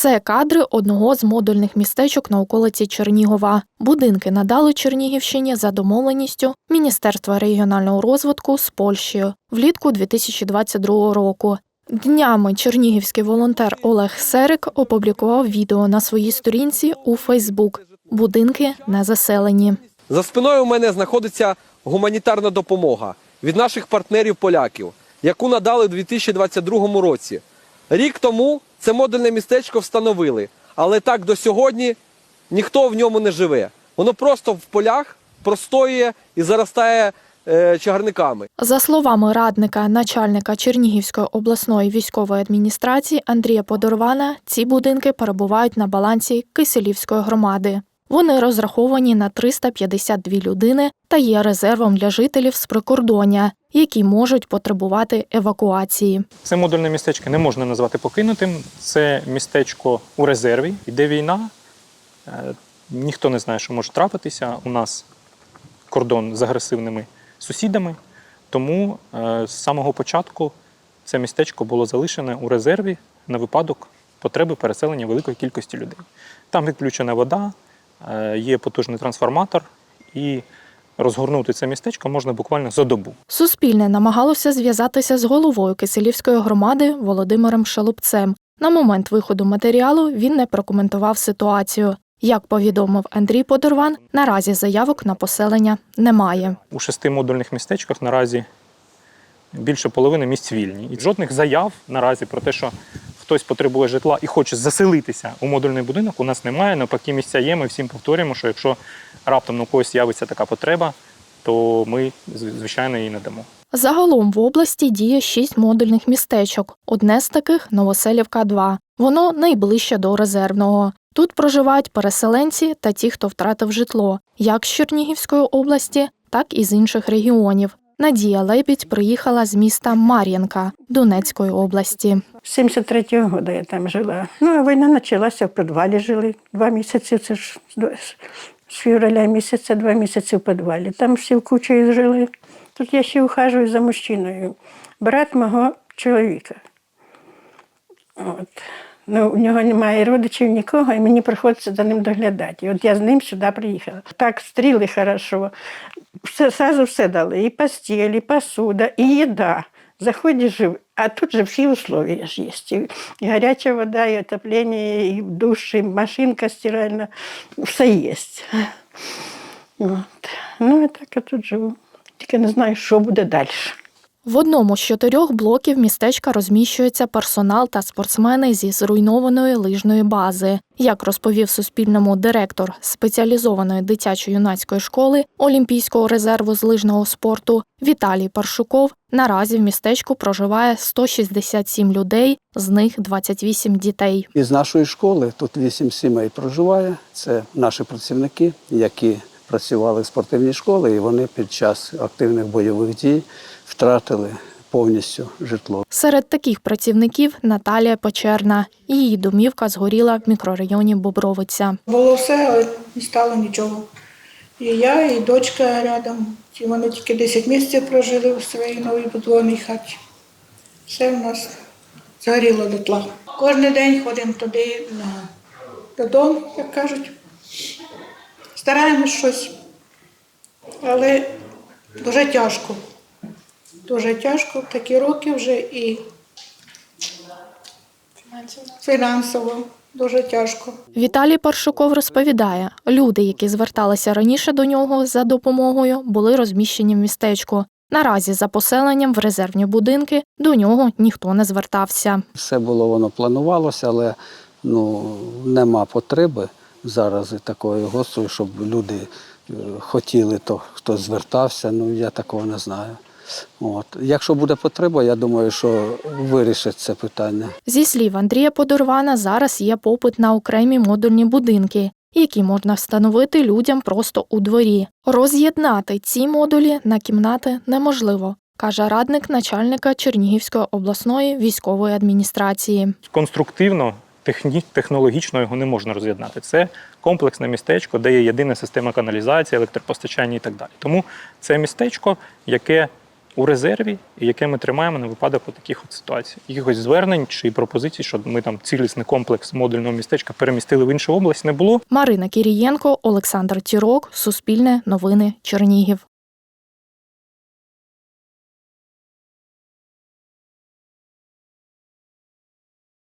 Це кадри одного з модульних містечок на околиці Чернігова. Будинки надали Чернігівщині за домовленістю Міністерства регіонального розвитку з Польщею влітку 2022 року. Днями чернігівський волонтер Олег Серик опублікував відео на своїй сторінці у Фейсбук. Будинки не заселені. За спиною у мене знаходиться гуманітарна допомога від наших партнерів поляків, яку надали у 2022 році. Рік тому це модульне містечко встановили, але так до сьогодні ніхто в ньому не живе. Воно просто в полях простоює і заростає е, чагарниками. За словами радника начальника Чернігівської обласної військової адміністрації Андрія Подорвана, ці будинки перебувають на балансі Киселівської громади. Вони розраховані на 352 людини та є резервом для жителів з прикордоння, які можуть потребувати евакуації. Це модульне містечко не можна назвати покинутим. Це містечко у резерві, йде війна. Е, Ніхто не знає, що може трапитися. У нас кордон з агресивними сусідами. Тому е, з самого початку це містечко було залишене у резерві на випадок потреби переселення великої кількості людей. Там відключена вода, є потужний трансформатор, і розгорнути це містечко можна буквально за добу. Суспільне намагалося зв'язатися з головою Киселівської громади Володимиром Шалупцем. На момент виходу матеріалу він не прокоментував ситуацію. Як повідомив Андрій Подорван, наразі заявок на поселення немає. У шести модульних містечках наразі більше половини місць вільні. І жодних заяв наразі про те, що хтось потребує житла і хоче заселитися у модульний будинок, у нас немає. Навпаки, місця є. Ми всім повторюємо, що якщо раптом у когось з'явиться така потреба, то ми, звичайно, її надамо. Загалом в області діє шість модульних містечок. Одне з таких Новоселівка 2. Воно найближче до резервного. Тут проживають переселенці та ті, хто втратив житло, як з Чернігівської області, так і з інших регіонів. Надія Лебідь приїхала з міста Мар'їнка Донецької області. З 73-го року я там жила. Ну, а війна почалася, в підвалі жили два місяці. Це ж з- февраля місяця, два місяці в підвалі. Там всі в кучі жили. Тут я ще ухажую за мужчиною. Брат мого чоловіка. От. Ну, у нього немає родичів нікого, і мені приходиться за ним доглядати. І от я з ним сюди приїхала. Так стріли хорошо. Все, сразу все дали. І постіль, і посуда, і їда. Заходиш, жив, а тут же всі условия ж є. І, гаряча вода, і отоплення, і душ, і машинка стиральна. Все є. От. Ну, і так я тут живу. Тільки не знаю, що буде далі. В одному з чотирьох блоків містечка розміщується персонал та спортсмени зі зруйнованої лижної бази. Як розповів Суспільному директор спеціалізованої дитячо-юнацької школи Олімпійського резерву з лижного спорту Віталій Паршуков, наразі в містечку проживає 167 людей, з них 28 дітей. Із нашої школи тут вісім сімей проживає. Це наші працівники, які працювали в спортивній школі, і вони під час активних бойових дій втратили повністю житло. Серед таких працівників Наталія Печерна. Її домівка згоріла в мікрорайоні Бобровиця. Було все, але не стало нічого. І я, і дочка рядом. І вони тільки 10 місяців прожили у своїй новій будованій хаті. Все в нас згоріло дотла. Кожен день ходимо туди на, додому, як кажуть. Стараємось щось. Але дуже тяжко. Дуже тяжко, такі роки вже і фінансово дуже тяжко. Віталій Паршуков розповідає, люди, які зверталися раніше до нього за допомогою, були розміщені в містечку. Наразі за поселенням в резервні будинки до нього ніхто не звертався. Все було воно планувалося, але ну, нема потреби зараз і такої гострої, щоб люди е, хотіли, то хто звертався. Ну я такого не знаю. От. Якщо буде потреба, я думаю, що вирішать це питання. Зі слів Андрія Подорвана, зараз є попит на окремі модульні будинки, які можна встановити людям просто у дворі. Роз'єднати ці модулі на кімнати неможливо, каже радник начальника Чернігівської обласної військової адміністрації. конструктивно, техні, технологічно його не можна роз'єднати. Це комплексне містечко, де є єдина система каналізації, електропостачання і так далі. Тому це містечко, яке у резерві, яке ми тримаємо на випадок от таких от ситуацій. Якихось звернень чи пропозицій, що ми там цілісний комплекс модульного містечка перемістили в іншу область, не було. Марина Кірієнко, Олександр Тірок, Суспільне новини, Чернігів.